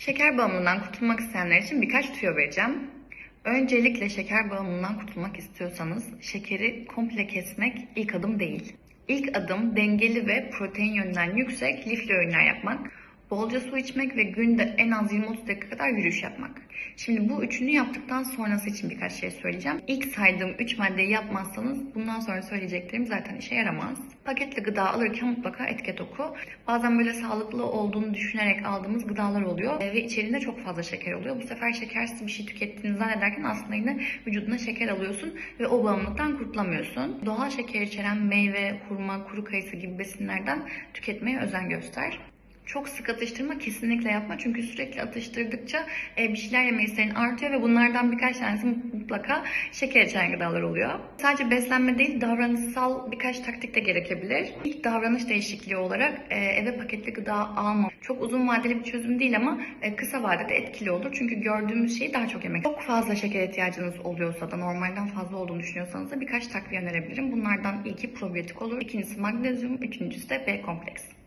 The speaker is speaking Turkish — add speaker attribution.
Speaker 1: Şeker bağımlılığından kurtulmak isteyenler için birkaç tüyo vereceğim. Öncelikle şeker bağımlılığından kurtulmak istiyorsanız şekeri komple kesmek ilk adım değil. İlk adım dengeli ve protein yönünden yüksek lifli öğünler yapmak. Bolca su içmek ve günde en az 20-30 dakika kadar yürüyüş yapmak. Şimdi bu üçünü yaptıktan sonrası için birkaç şey söyleyeceğim. İlk saydığım 3 maddeyi yapmazsanız bundan sonra söyleyeceklerim zaten işe yaramaz. Paketli gıda alırken mutlaka etiket oku. Bazen böyle sağlıklı olduğunu düşünerek aldığımız gıdalar oluyor e, ve içerisinde çok fazla şeker oluyor. Bu sefer şekersiz bir şey tükettiğini zannederken aslında yine vücuduna şeker alıyorsun ve o bağımlılıktan kurtulamıyorsun. Doğal şeker içeren meyve, hurma, kuru kayısı gibi besinlerden tüketmeye özen göster. Çok sık atıştırma kesinlikle yapma çünkü sürekli atıştırdıkça e, bir şeyler yeme isteğin artıyor ve bunlardan birkaç tanesi mutlaka şeker içeren gıdalar oluyor. Sadece beslenme değil davranışsal birkaç taktik de gerekebilir. İlk davranış değişikliği olarak e, eve paketli gıda alma. Çok uzun vadeli bir çözüm değil ama e, kısa vadede etkili olur çünkü gördüğümüz şeyi daha çok yemek. Çok fazla şeker ihtiyacınız oluyorsa da normalden fazla olduğunu düşünüyorsanız da birkaç takviye önerebilirim. Bunlardan ilki probiyotik olur, ikincisi magnezyum, üçüncüsü de B kompleks.